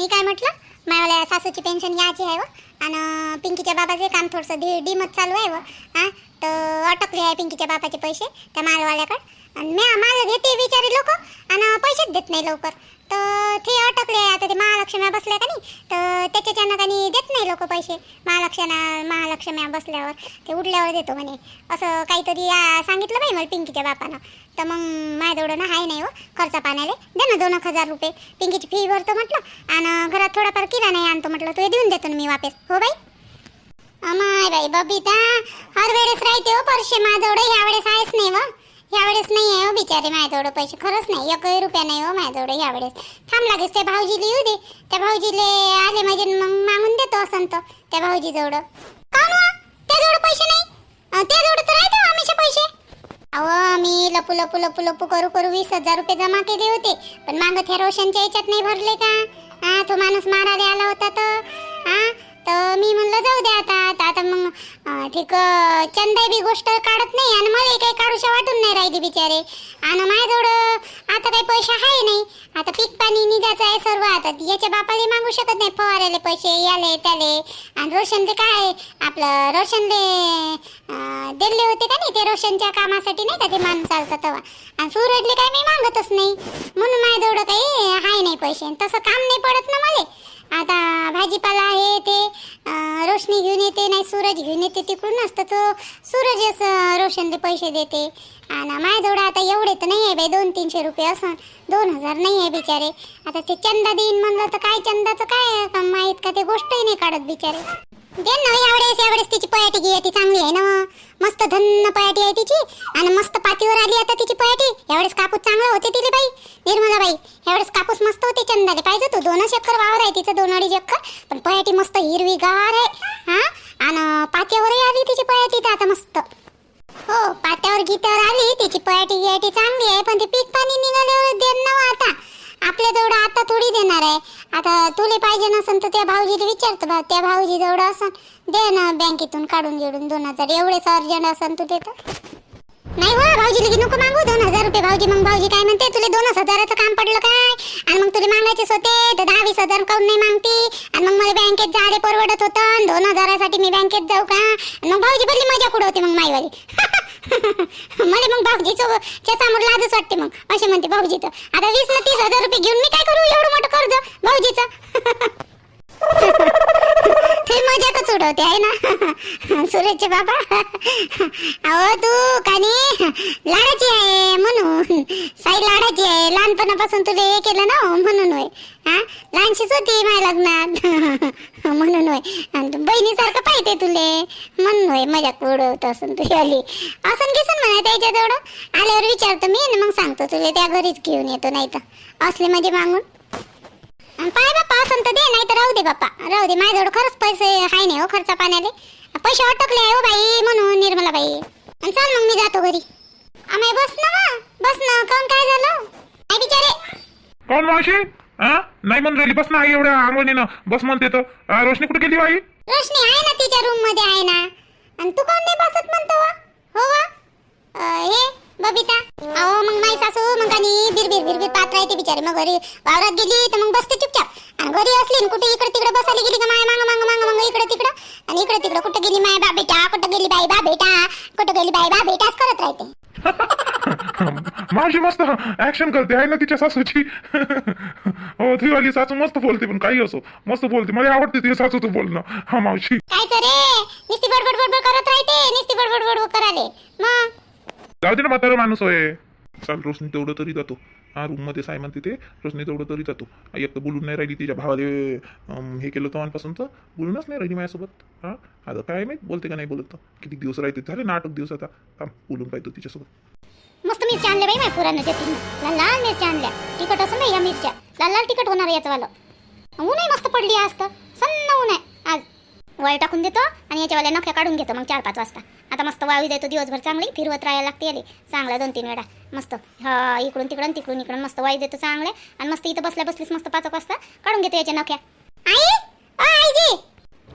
मी काय म्हटलं? माझ्या सासूची पेन्शन घ्यायची आहे व. आणि पिंकीच्या बाबाचे काम थोडंसं डी डीमच चालू आहे व. हां तर अटकले आहे पिंकीच्या बाबाचे पैसे त्या मालवाल्याकडे. आणि मी आम्हाला घेते विचारे लोक आणि पैसेच देत नाही लवकर. तर ते अटकले आता ते महालक्ष्म्या बसल्या का नाही तर त्याच्याच्यानं का नाही देत नाही लोक पैसे. महालक्ष्म्या महालक्ष्म्या बसल्यावर ते उठल्यावर देतो म्हणे. असं काहीतरी सांगितलं बाई मला पिंकीच्या बापानं. तर मग माझ्याजवळ ना आहे नाही हो खर्च पाण्याला. दे ना दोन एक हजार रुपये. पिंकीची फी भरतो म्हटलं आणि घरात थोडाफार किराणा नाही आणतो म्हटलं तो देऊन देतो ना मी वापस. हो बाई? अमाय बाई बबिता हर वेळेस राहते हो परशे माझ्याजवळ ह्या वेळेस आहेच नाही व यावेळेस नाही आहे हो बिचारे माझ्याजवळ पैसे. खरंच नाही. एकही रुपया नाही हो माझ्याजवळ यावेळेस. थांब लागेल त्या भाऊजीला येऊ दे. त्या भाऊजीले आले म्हणजे मग मागून देतो असं तर त्या भाऊजी जवळ काऊन वा? त्याजवळ पैसे नाही? त्याजवळ तर राहते हो हमेशा पैसे. अहो मी लपू लपू लपू लपू करू करू वीस हजार रुपये जमा केले होते. पण मागत ह्या रोशनच्या याच्यात नाही भरले का? हा तो माणूस मारायला आला होता ठीक चंदा बी गोष्ट काढत नाही आणि मला काही काढूशा वाटून नाही राहिली बिचारे. आणि माझ्याजवळ आता काही पैसे आहे नाही. आता पीक पाणी निघायचं आहे सर्व आता. याच्या बापाले मागू शकत नाही. फवाराले पैसे याले त्याले. आणि रोशनले काय? आपलं रोशनले दिले होते का नाही ते रोशनच्या कामासाठी नाही का ते मान चालतं तेव्हा? आणि सूरजले काय मी मागतच नाही. म्हणून माझ्याजवळ काही आहे नाही पैसे. तसं काम नाही पडत ना मला. आता भाजीपाला आहे ते रोशनी नाही सूरज घेऊन येते तिकडून असतं तो सूरजच रोशनले पैसे देते. आणि माझ्याजवळ आता एवढे तर नाही आहे बाई दोन तीनशे रुपये असं. दोन हजार नाही आहे बिचारे. आता ते चंदा देईन म्हणलं तर काय चंदाचं काय माहीत का ते गोष्टही नाही काढत बिचारे. दे ना हो, यावेळेस यावेळेस तिची पयाटी ती चांगली आहे ना. मस्त धन्न पयाटी आहे तिची. आणि मस्त पातीवर आली आता तिची पयाटी. यावेळेस कापूस चांगला होते तिले बाई. निर्मला बाई यावेळेस कापूस मस्त होते चंदाले. पाहिजे तू दोनच एकर वावर आहे तिचं दोन अडीच एकर. पण पयाटी मस्त हिरवी गार आहे. पात्यावरही आली तिची पयाटी तर आता मस्त. हो पात्यावर गीतावर आली तिची पयाटी गियाटी चांगली आहे पण ते पीक पाणी निघाल्यावर देणार ना आता. आपल्या जवळ आता थोडी देणार आहे. आता तुले पाहिजे नसन तर त्या भाऊजीला विचारतो बा त्या भाऊजी जवळ असन. दे ना बँकेतून काढून घेऊन दोन हजार. एवढेच अर्जंट असन तू देतं नाही हो भाऊजी लगी नको मागू दोन हजार रुपये भाऊजी मग भाऊजी काय म्हणते तुला दोनच हजाराचं काम पडलं काय? आणि मग तुला मागायचेच होते तर दहा वीस हजार काऊन नाही मागती? आणि मग मला बँकेत जायला परवडत होतं आणि दोन हजारासाठी मी बँकेत जाऊ का? मग भाऊजी बदली मजा कुठं होती मग माईवाली. मला मग भाऊजीचं च्या समोर लाजच वाटते मग असे म्हणते भाऊजीचं. आता वीस ना तीस हजार रुपये घेऊन मी काय करू? एवढं मोठं कर्ज भाऊजीचं. ते मजाकच उडवते आहे ना? सुरेशचे बाबा. अहो तू कानी लाडाची आहे म्हणून. साई लाडाची आहे. लहानपणापासून तुझे हे केलं ना हो, म्हणून होय. हा? लहानशीच होती माझ्या लग्नात. म्हणून होय. बहिणीसारखं पाहिजे तुले. म्हणून होय मजाक उडवत असून तुझी आली असं घेसन म्हणा त्याच्याजवळ. आल्यावर विचारतो मी मग सांगतो तुले. त्या घरीच घेऊन येतो नाही तर असले म्हणजे मागून. पाय बाप्पा असं तर दे नाही तर राहू दे बाप्पा. राहू दे माझ्याजवळ खरंच पैसे आहे नाही हो खर्च पाण्याले. पैसे अटकले आहे हो बाई म्हणून निर्मला बाई. आणि चाल मग मी जातो घरी. आम्ही बस ना वा बस ना काऊन काय झालं? काय बिचारे. कोण मावशी? हा नाही म्हणून राहिली बस ना आई एवढ्या आंगोनीनं बस म्हणते तर. अं, रोशनी कुठे गेली बाई? रोशनी आहे ना तिच्या रूममध्ये आहे ना. आणि तू कोण नाही बसत म्हणतो वा? हो वा. अं, हे बबिता. अहो मग माई सासू मग आणि बिरबिर बिरबिर पात्र आहे ते बिचारे. मग घरी वावरात गेली तर मग बसते चुपचाप. घरी असली कुठे इकडे तिकडे बसायला गेली का माय मांग मांग मांग मांग इकडे तिकडं? आणि इकडे तिकडे कुठे गेली माय बा बेटा कुठे गेली बाई बा बेटा कुठे गेली बाई बा बेटाच करत राहते. मावशी मस्त ऍक्शन करते आहे ना तिच्या सासूची? हो ती वाली सासू मस्त बोलते पण काही असो. मस्त बोलते मला आवडते तिच्या सासूचं बोलणं हा मावशी. काय तर रे? नुसती बडबड बडबड करत राहते. नुसती बडबड बडबड कराले मग? जाऊ दे ना म्हातारा माणूस होय. चाल रोशनी तेवढं तरी जातो. हा रूममध्ये साय म्हणते ते रोशनी तेवढं तरी जातो. एक तर बोलून नाही राहिली तिच्या भावाले हे केलं तेव्हापासून तर बोलूनच नाही राहिली माझ्यासोबत. हा? आता काय माहीत बोलते का नाही बोलत किती दिवस राहते झाले ना आठ दिवस आता. थांब बोलून पाहिजे तिच्यासोबत. मस्त मिरच्या आणल्या बाई माझ्या पुरानं जतीन लाल लाल मिरच्या आणल्या. तिखट असं नाही या मिरच्या? लाल लाल तिखट होणार याचं वालं. ऊन मस्त पडली आज तर. सन्न ऊन आहे आज. वळ टाकून देतो आणि याच्यावाल्या नख्या काढून घेतो मग चार पाच वाजता. आता मस्त वाळू देतो दिवसभर चांगली फिरवत राहायला लागते याले. चांगला दोन तीन वेळा. मस्त. हा इकडून तिकडून तिकडून इकडून मस्त वाळू देतो चांगले. आणि मस्त इथं बसल्या बसलीस मस्त पाच वाजता काढून घेतो याच्या नख्या आई! आईजी!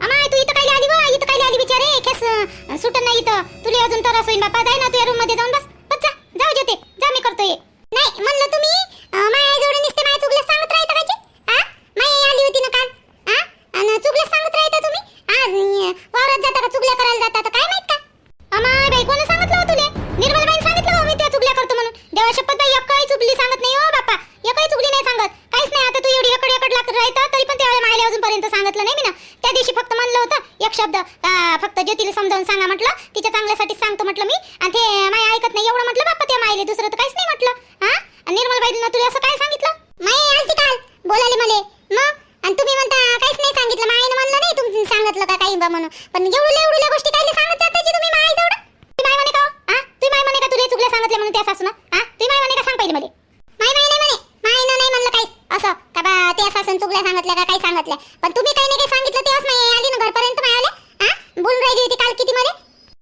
अमाय तू इथं काय आली बा? इथं काय आली बिचारे? केस सुटत नाही इथं. तुला अजून तर होईन बापा जाय ना तू रूममध्ये जाऊन बस. बच्चा जाऊ जेते. जा मी करतोय. नाही म्हणलं तुम्ही अं, माया जोडी नुसते माय चुकले सांगत राहता का आ? माय आली होती बा वावरात जाता का चुगल्या करायला जाता? तर काय माहीत का? अमाय बाई कोणी सांगितलं हो तुले? निर्मलबाई सांगितलं हो मी त्या चुगल्या करतो म्हणून. देवा शपथ बाई अक्कल सासून चुकल्या सांगितल्या का काही सांगितलं पण तुम्ही काही नाही काही सांगितलं तेव्हाच नाही आली ना घरपर्यंत माय आले हा? बोलून राहिली होती काल किती मध्ये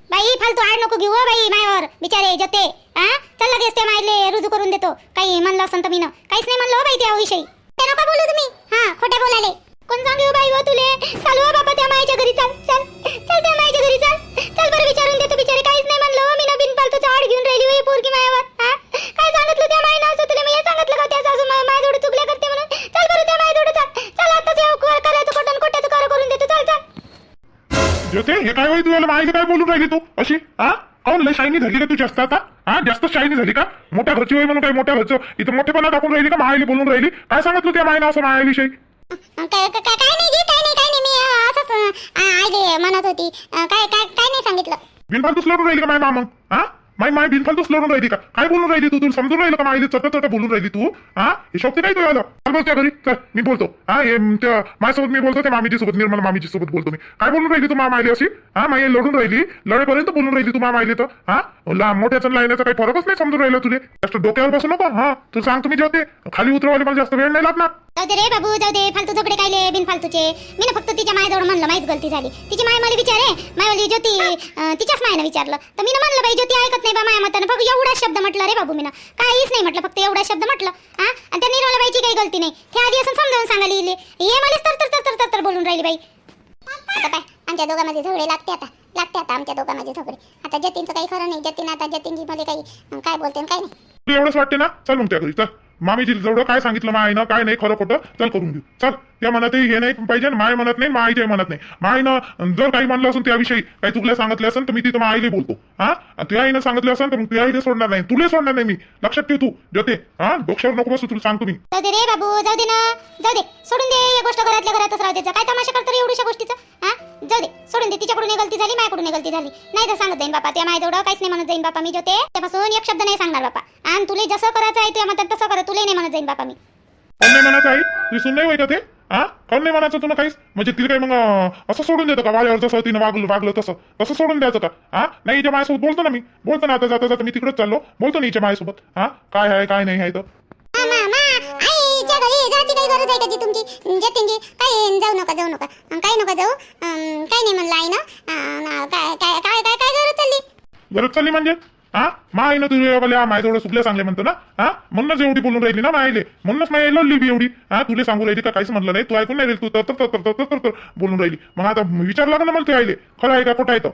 बाई फालतू आड नको घेऊ हो बाई मायावर. बिचारे जते हा? चल लगेच त्या मायले रुजू करून देतो. काही म्हणलं असं तर मी काहीच नाही म्हणलं हो बाई त्याविषयी ते नका बोलू तुम्ही. हा खोटे बोलाले. कोण सांगे बाई हो तुले? चालू हो बाबा त्या मायच्या घरी चाल चल. चल त्या मायच्या घरी चाल. चल बरं विचारून देतो बिचारे. काहीच नाही म्हणलं हो मी नवीन पालतूचा आड घेऊन राहिली होई पोरगी मायावर हा? काय सांगितलं त्या मायनं असं तुला मी हे सांगितलं का त्या सासू मा- माझ्याजवळ चुकल्या करते म्हणून चल बरं त्या मायजवळ चल चल आता ते करायचं कोटन कोट्याचं कर करून देतो चल ज्योते हे काय होई तुला? माहिती काय बोलून राहिली तू? अशी? हा? काऊन लय शायनी झाली का तू जास्त आता? हा? जास्त शायनी झाली का? मोठ्या घरची होई म्हणून काय मोठ्या घरचं? इथं मोठेपणा दाखवून राहिली का मायली बोलून राहिली? काय सांगितलं त्या मायनं असं मायाविषयी काय काय काय काय नाही जी काय नाही काय नाही. मी अं, असंच अं, आईले म्हणत होती. अं, काय काय काय नाही सांगितलं. बिनफालतूच लढून राहिली का माय मामंग हा? माय माय बिनफालतूच लढून राहिली का? काय बोलून राहिली तू? तुला समजून राहिलं का मायली? चट चट बोलून राहिली तू? हा? हे शक्ती काय तुला चल बोलतो त्या घरी? चल मी बोलतो. हा हे त्या माझ्यासोबत मी बोलतो त्या मामीजी सोबत निर्मला मामीजी सोबत बोलतो मी. काय बोलून राहिली तू मामायली अशी? हा माई लढून राहिली. लढेपर्यंत बोलून राहिली तू मामायली तर. हा? ला- मोठ्याचं लायण्याचा काही फरकच नाही समजून राहिला तुले. जास्त डोक्यावर बसू नको. हा तू सांग तुम्ही जेवते. खाली उतरवाले मला जास्त वेळ नाही लागणार. जाऊ दे रे बाबू जाऊ दे. फालतू झगडे कायले बिनफालतूचे? मी ना फक्त तिच्या मायाजवळ म्हणलं माहीत गलती झाली. तिची माय मला विचारे मायवाली ज्योती तिच्याच मायनं विचारलं. तर मी ना म्हणलं बाई ज्योती ऐकत नाही बा माया मतानं. फक्त एवढा शब्द म्हटलं रे बाबू मी ना. काहीच नाही म्हटलं फक्त एवढा शब्द म्हटलं. हा? आणि त्या निर्मला बाईची काही गलती नाही. ते आधी असं समजावून सांगायला येईल हे मला तर तर तर तर तर बोलून राहिली बाई. आता पाय आमच्या दोघांमध्ये झगडे लागते आता. लागते आता आमच्या दोघांमध्ये झगडे. आता जतीनचं काही खरं नाही. जतीन आता जतीनची मध्ये काही काय बोलते आणि काय नाही. एवढंच वाटते ना? चल मग त्या घरी चल. मामीजी जवळ काय सांगितलं मायनं काय नाही खरं खोटं चल करून घेऊ. चल त्या मनातही हे नाही पाहिजे माय म्हणत नाही माईच्या म्हणत नाही. मायनं जर काही म्हणलं असून त्याविषयी काही तुला सांगितलं असेल तर मी तिथं आईले बोलतो. हा? तुझ्या आईनं सांगितलं असेल तर मग तुझ्या आईले सोडणार नाही. तुला सोडणार नाही मी. लक्षात ठेव तू जोते हा? डोक्यावर नको बसू तुला सांगतो मी. जाऊ दे रे बाबू जाऊ दे ना. जाऊ दे सोडून दे या गोष्ट घरातल्या घरातच राहू काय तमाशा करतो रे गोष्टीचा? जाऊ दे. सोडून दे. तिच्याकडून गलती झाली माझ्याकडून गलती झाली. नाही तर सांगत जाईन बापा त्या माझ्याजवळ काहीच नाही म्हणत जाईन बापा मी जोते त्यापासून एक शब्द नाही सांगणार बापा. आणि तुला जसं करायचं आहे तुझ्या मतात तसं करा तुला नाही म्हणत जाईन बापा मी. कोण नाही म्हणायचं आई? तुझी सुन नाही होय का ते? हा? कोण नाही म्हणायचं तुला काहीच? म्हणजे तिला काही मग अं, असं सोडून देतं का? वाल्यावर जसं तिनं वागलं वागलं तसं. तसं सोडून द्यायचं का? हा? नाही हिच्या माझ्यासोबत बोलतो ना मी. बोलतो ना आता जाता जाता मी तिकडेच चाललो. बोलतो ना हिच्या माझ्यासोबत हा? काय आहे काय नाही आहे तर. मामा आईच्या घरी जायची काही गरज आहे का जी तुमची? जतीनची काय जाऊ नका जाऊ नका. काय नका जाऊ? काय नाही म्हणलं आई ना काय काय काय काय काय गरज चालली? गरज चालली म्हणजे? हा? मा आई माईनं तुझ्या वाल्या माझ्याजवळ सुकल्या सांगले म्हणतो ना? हा? म्हणूनच एवढी बोलून राहिली ना मायले म्हणूनच माय लढली बी एवढी. हा तुला सांगू राहिली का? काहीच म्हणलं नाही. तू ऐकून नाही राहिली. तू तर तर तर तर तर बोलून राहिली. मग आता विचारला का ना मला तू आईले? खरं आहे का? खोटं आहे तर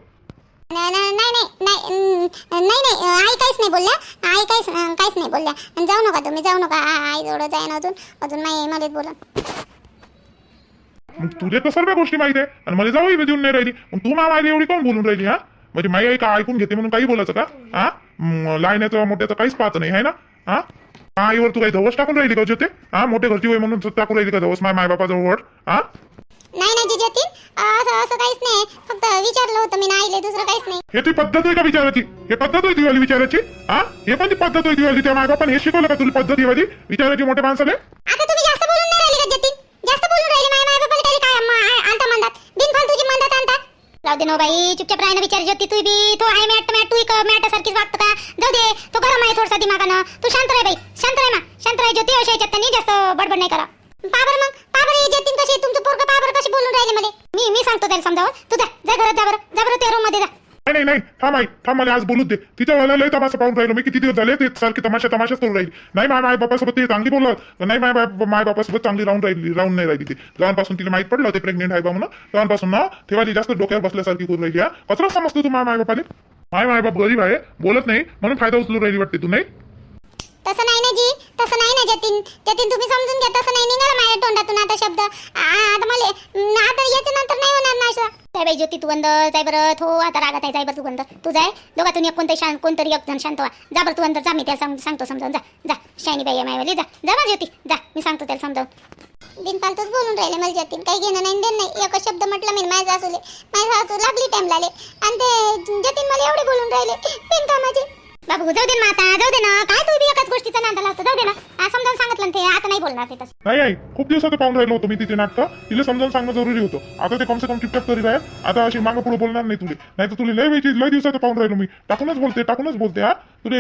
नाही नाही नाही नाही नाही आई काहीच नाही बोलल्या. आई काहीच काहीच नाही बोलल्या. आणि जाऊ नका तुम्ही जाऊ नका. आई जवळ जाईन अजून. अजून नाही मध्येच बोला. मग तुझे तर सर्व गोष्टी माहिती आहे. आणि मला जाऊ देऊन नाही राहिली. मग तू मा मायली एवढी कोण बोलून राहिली हा? म्हणजे माई आई का ऐकून घेते म्हणून काही बोलायचं का? हा? लायण्याचं मोठ्याचं काहीच पाहत नाही आहे ना? हा? आईवर तू काही धवस टाकून राहिली का होते हा? मोठे घरची होय म्हणून टाकून राहिली का धवस? माय माय बापाजवळ हा? नाही नाही जिजातील असं असं काहीच नाही. फक्त विचारलं होतं मी नाही दुसरं काहीच नाही. हे ती पद्धत आहे का विचारायची हे पद्धत आहे तुझी विचारायची हा? हे पण ती पद्धत आहे तुझी त्या मायबापाने हे शिकवलं का तुला पद्धत ही विचारायची मोठ्या माणसाले? आता तुम्ही जास्त बोलून नाही राहिले का जतीन? जास्त बोलून राहिले माय माय बाबाला काही काय म- आ- आणता म्हणतात म्हणतात आणता? जाऊ दे नो बाई चुपचाप राहिना विचार ज्योती तू बी. तो आहे मॅट मॅट तू मॅट सारखीच वागतं का? जाऊ दे तो गरम आहे थोडसा दिमागानं. तू शांत राह बाई शांत राह ना शांत राह ज्योती अशा याच्यात जास्त बडबड नाही करा. पाबर मग पाबर हे जतीन कशी तुमचं पोरग राहिले मध्ये. मी मी सांगतो त्याला समजावं तू जा जा घरात जा बरं जा बरं त्या रूममध्ये जा. नाही नाही थांब आई थांब मला आज बोलूच दे. तिच्या वेळेला लय तमाशा पाहून राहिलो मी किती दिवस झाले ते सारखी तमाशा तमाशाच करून राहील. नाही माय माय बापासोबत ते चांगली बोलत. नाही माय माय बापासोबत चांगली राहून राहिली राहून नाही राहिली ती. लहानपासून तिला माहीत पडलं ते प्रेग्नेंट आहे बा म्हणून. लहानपासून ना तेव्हा ती जास्त डोक्यावर बसल्यासारखी करून राहिली हा. कचरा समजतो तू माय माय बापाले? माय माय बाप गरीब आहे बोलत नाही म्हणून फायदा उचलून राहिली वाटते तू नाही? तसं नाही ना जी तसं नाही ना जतीन. जतीन तुम्ही समजून घ्या तसं नाही निघाला माझ्या तोंडातून आता शब्द. आ- आता मला आता याच्या नंतर नाही होणार ना असं. काय बाई ज्योती तू अंदर जाय बरं थो आता रागात आहे जाय बरं तू अंदर तू जाय दोघातून एक कोणतरी शांत कोणतरी एक जण शांत व्हा. जा बरं तू अंदर जा मी त्याला सांग सांगतो समजावून जा. जा शायनी बाई आहे मायवाली जा. जा बा ज्योती जा मी सांगतो त्याला समजावून. बिनपालतूच बोलून राहिले मला जतीन काही घेणं नाही देणं नाही. एकच शब्द म्हटलं मी माझ्या सासूले. माझ्या सासू लागली टाइम लाले आणि ते जतीन मला एवढे बोलून राहिले. बिनकामाचे बाबू जाऊ दे ना आता जाऊ दे ना. काय तू बी एकाच गोष्टीचा नांदा लावतो. जाऊ दे ना. हा, समजावून सांगितलं ना ते आता नाही बोलणार ते तसं. नाही आई खूप दिवसाचं पाहून राहिलो होतो मी तिथे नाटकं. तिला समजावून सांगणं जरुरी होतं. आता ते कमसे कम चिपचाप तरी आहे आता अशी मागं पुढे बोलणार नाही तुले. नाही तर तुला लय वेळची लय दिवसाचं पाहून राहिलो मी. टाकूनच बोलते टाकूनच बोलते हा. तुले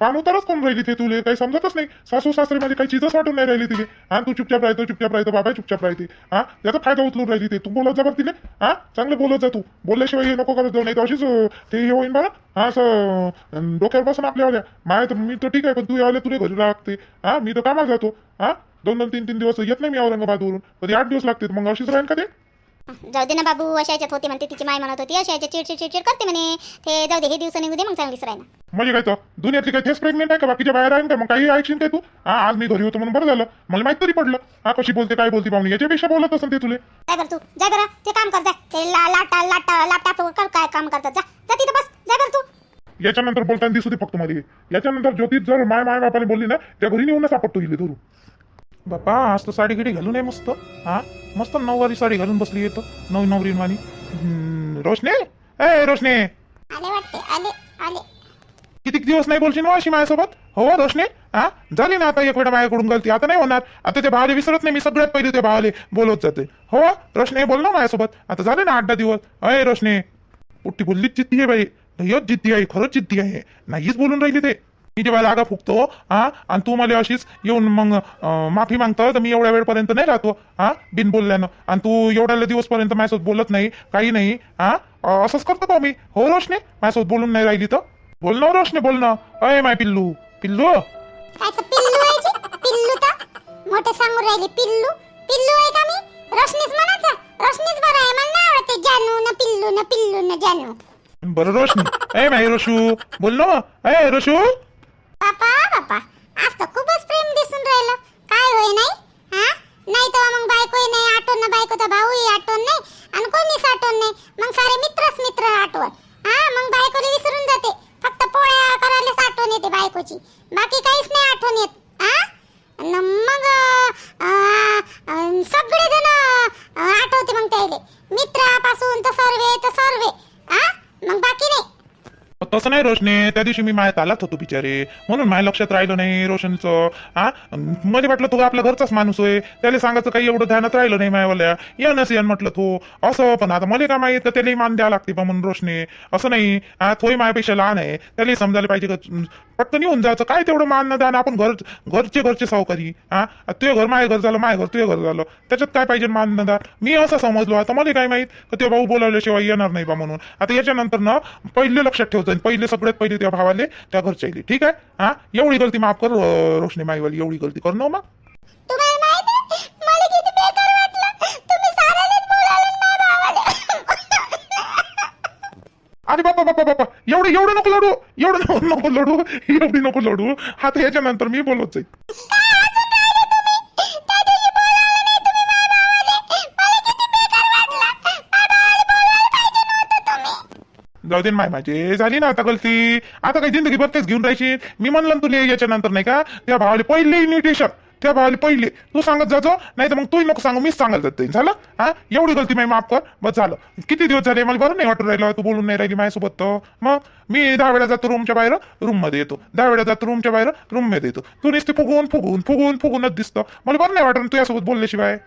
पाणवतारच कोण राहिली ते तुले? काही समजतच नाही. सासू सासरे माझी काही चीजच वाटून नाही राहिली तिथे हा तू चुपचाप राहतो चुपचाप राहतो बाबा चुपचाप राहते. हा त्याचा फायदा उचलून राहिली ते. तू बोलत जा बरं तिले. हा चांगलं बोलत जा तू. बोलल्याशिवाय हे नको करत जाऊ नाही तर अशीच अं, ते हे होईन बरं हा असं अं, डोक्यावर बसून आपल्या आल्या. माय तर मी तर ठीक आहे पण तू यावल्या तुले घरी लागते. हा मी तर कामाला जातो हा दोन दोन तीन तीन दिवस येत नाही मी औरंगाबादवरून कधी आठ दिवस लागते मग अशीच राहील का ते जाऊ दे ना बाबू अशा याच्यात होते म्हणते तिची माय म्हणत होती अशा याच्यात चिडचिड चिडचिड करते म्हणे ते जाऊ दे हे दिवस निघू दे मग चांगलीच राहील म्हणजे काय तर दुनियातली काय तेच प्रेग्नेंट आहे का बाकीच्या बाहेर आहे का मग काही ऐकशील काय तू हा आज मी घरी होतो म्हणून बरं झालं मला माहीत तरी पडलं हा कशी बोलते काय बोलते पाहुणे याच्यापेक्षा बोलत असेल ते तुले जाय बरं तू जाय बरं ते काम कर जा ते ला लाटा लाटा कर काय काम करतात जा जा तिथं बस जाय बरं तू याच्यानंतर बोलताना दिसू दे फक्त मध्ये याच्यानंतर ज्योतिष जर माय माय बापाने बोलली ना त्या घरी नेऊन सापडतो इले धरून. बापा आज तर साडी गिडी घालून आहे मस्त. हा? मस्त नऊवारी साडी घालून बसली येतो नऊ नवरी मानी रोशने? ए रोशने! किती दिवस नाही बोलशील ना अशी माझ्यासोबत हो रोशने? हा? झाली ना आता एक वेळा माझ्याकडून गलती. आता नाही होणार. आता त्या भावाले विसरत नाही मी सगळ्यात पहिले त्या भावाले बोलत जाते. हो रोशने बोल ना माझ्यासोबत आता झाले ना आठ दहा दिवस. अय रोशने! पुट्टी बोललीच जिद्दी आहे बाई. लयच जिद्दी आहे खरंच जिद्दी आहे नाहीच बोलून राहिली ते मी जेव्हा लागा फुकतो हा आणि तू मला अशीच येऊन मग माफी मागतो तर मी एवढ्या वेळपर्यंत नाही राहतो हा बिन बोलल्यानं आणि तू एवढ्या दिवसपर्यंत माझ्यासोबत बोलत नाही काही नाही हा असंच करतो का मी हो रोशने माझ्यासोबत बोलून नाही राहिली तर बोल ना रोशने बोल ना अय माय पिल्लू पिल्लू कायचं पिल्लू मोठे सांगून राहिली पिल्लू पिल्लू आहे का मी रोशनीच म्हणायचं रोशनीच बरं आहे मला नाही आवडते जानू न पिल्लू न पिल्लू न जानू बरं रोशनी. ए माय रोशू बोल ना. ए रोशू. बापा बापा आज तर खूपच प्रेम दिसून राहिलं. काय होय नाही? हा? नाही तर मग बायकोही नाही आठवण ना बायकोचा भाऊही आठवण नाही आणि कोणीच आठवण नाही. मग सारे मित्रच मित्र आठवण. हा मग बायकोला विसरून जाते. फक्त पोळ्या करायलाच आठवण येते बायकोची. बाकी काहीच नाही आठवण येत. हा? मग सगळे जण आठवते मग त्याले. मित्रापासून तर सर्वे तर सर्वे. तसं नाही रोशने त्या दिवशी मी माया तालात होतो बिचारे. म्हणून माझ्या लक्षात राहिलं नाही रोशनचं. हा मध्ये वाटलं तो आपल्या घरचाच माणूस आहे त्याला सांगायचं काही एवढं ध्यानात राहिलं नाही मायावाल्या. ये नस येन म्हटलं तो. असं पण आता मला काय माहीत का त्याला मान द्यावं लागते बा म्हणून रोशने. असं नाही. हा थोडी मायापेक्षा लहान आहे. त्यालाही समजायला पाहिजे का? पटकन येऊन जायचं. काय तेवढं मान न द्यानं आपण घर घरचे घरचे सावकारी. हा तुझं घर माझ्या घर झालं माझ्या घर तुझं घर झालं. त्याच्यात काय पाहिजे मान न द्या? मी असं समजलो. आता मला काय माहीत? का ते भाऊ बोलावल्याशिवाय येणार नाही बा म्हणून. आता याच्यानंतर ना पहिले लक्षात ठेवतो पहिले सगळ्यात पहिले त्या भावाले त्या घरच्या येईल ठीक आहे? हा? एवढी गलती माफ कर अं, रोशनी माईवाली एवढी गलती कर ना मग. तुम्हाला माहीत आहे? मला किती बेकार वाटलं. तुम्ही साऱ्यालाच बोलावलं ना भावाला. अरे बापा बापा बापा. एवढं एवढं नको लढू. एवढं नको नको लढू. एवढी नको लढू. आता याच्यानंतर मी बोलत जाईल काय जाऊ दे माय माझे झाली ना आता गलती. आता काही जिंदगी भरतेच घेऊन राहायची. मी म्हणलं तुले तुला याच्यानंतर नाही का त्या भावाले पहिले इन्व्हिटेशन त्या भावाले पहिले. तू सांगत जाजो नाही तर मग तूही नको सांगू मीच सांगत जात झालं? हा? एवढी गलती माय माफ कर. बस झालं. किती दिवस झाले? मला बरं नाही वाटून राहिलं. तू बोलून नाही राहिली माझ्यासोबत तर. मग मी दहा वेळा जातो रूमच्या बाहेर रूममध्ये येतो. दहा वेळा जातो रूमच्या बाहेर रूममध्ये येतो. तू नुसते फुगवून फुगवून फुगवून फुगूनच दिसतं. मला बरं नाही वाटत तुझ्यासोबत बोलल्याशिवाय.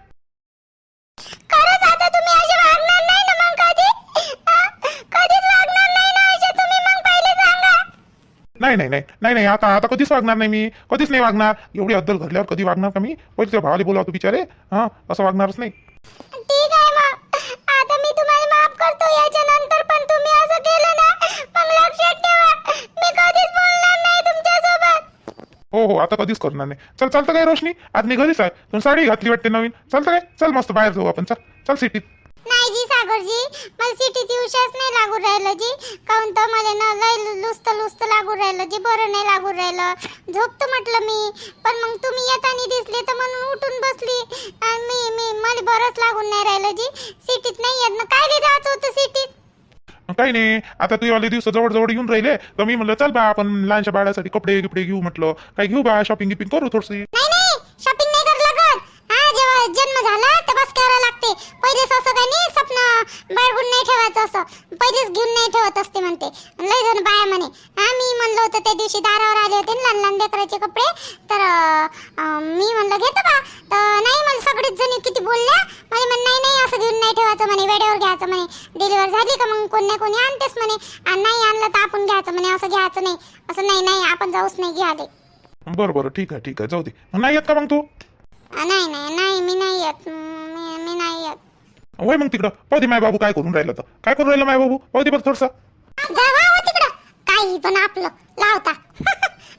नाही नाही नाही. नाही नाही आता आता कधीच वागणार नाही मी. कधीच नाही वागणार. एवढी अद्दल घडल्यावर कधी वागणार का मी? पहिले त्या भावाला बोलावतो बिचारे. हा असं वागणारच नाही. ठीक आहे मग आता मी तुम्हाला माफ करतो. याच्या नंतर पण तुम्ही असं केलं ना मग लक्षात ठेवा. मी कधीच बोलणार नाही तुमच्यासोबत. हो हो आता कधीच करणार नाही. चल चालतं काय रोशनी? आज मी घरीच आहे. तू साडी घातली वाटते नवीन. चालतं काय? चल मस्त बाहेर जाऊ आपण. चल चल सिटीत सिटीची उशाच नाही लागू राहिलं जी. काऊन तर मला ना लय लुस्त लुस्त लागू राहिलं जी बरं नाही लागू राहिलं. झोपतो म्हटलं मी पण मग तुम्ही येताना दिसले तर म्हणून उठून बसली. आणि मी मी मला बरंच लागून नाही राहिलं जी. सिटीत नाही येत ना काय जायचं होतं सिटीत काही नाही आता तू वाले दिवस जवळ जवळ येऊन राहिले. तर मी म्हणलं चल बा आपण लहानशा बाळासाठी कपडे गिपडे घेऊ म्हटलं. काय घेऊ बा शॉपिंग गिपिंग करू थोडीशी असते पहिलेच असं काय नाही स्वप्न? बाळगून नाही ठेवायचं असं. पहिलेच घेऊन नाही ठेवत असते म्हणते. लय जण बाया म्हणे हा मी म्हणलं होतं त्या दिवशी दारावर आले होते लहान लहान लेकराचे कपडे तर मी म्हणलं घेतो बा. तर नाही मला सगळेच जणी किती बोलल्या? मला म्हण नाही नाही असं घेऊन नाही ठेवायचं म्हणे वेळेवर घ्यायचं म्हणे डिलिव्हर झाली का मग कोणी कोणी आणतेस म्हणे. नाही आणलं तर आपण घ्यायचं म्हणे असं घ्यायचं नाही. असं नाही नाही आपण जाऊच नाही घ्याले बरं बरं ठीक आहे ठीक आहे जाऊ दे. नाही येत का मग तू? नाही नाही नाही मी नाही येत. मी नाही येत. वय मग तिकडं. पाहू दे माय बाबू काय करून राहिला तर. काय करून राहिला माय बाबू पाहू दे बरं थोडसा. जावा हो तिकडं. काही पण आपलं. लावता.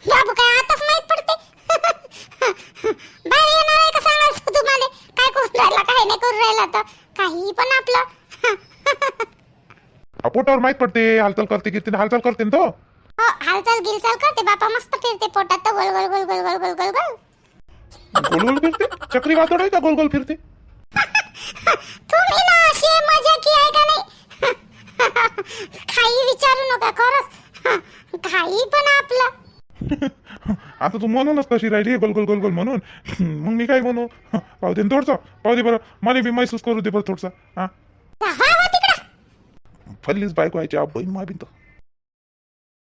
बाबू काय आताच माहीत पडते? बाहेर येणार आहे का सांगाल तुम्हाला? काय करून राहिला काय नाही करून राहिला तर. काही पण आपलं. पोटावर माहीत पडते. हालचाल करते गिरते हालचाल करते ना तो. हो हालचाल गिलचाल करते. बापा मस्त फिरते पोटात तर गोल गोल गोल गोल गोल गोल गोल गोल गोल गोल फिरते? चक्री वादळ आहे का गोल गोल फिरते? तुम्ही ना अशी मजा की आहे का नाही? काही विचारू नका खरंच. काही पण आपलं. आता तू म्हणूनच कशी राहिली गोल गोल गोल गोल म्हणून. मग मी काय म्हणू? पाहू दे ना थोडसा. पाहू दे बरं. मला बी महसूस करू दे बरं थोडसा. हा? फल्लीच बायको व्हायची आप बहीण माबिन तर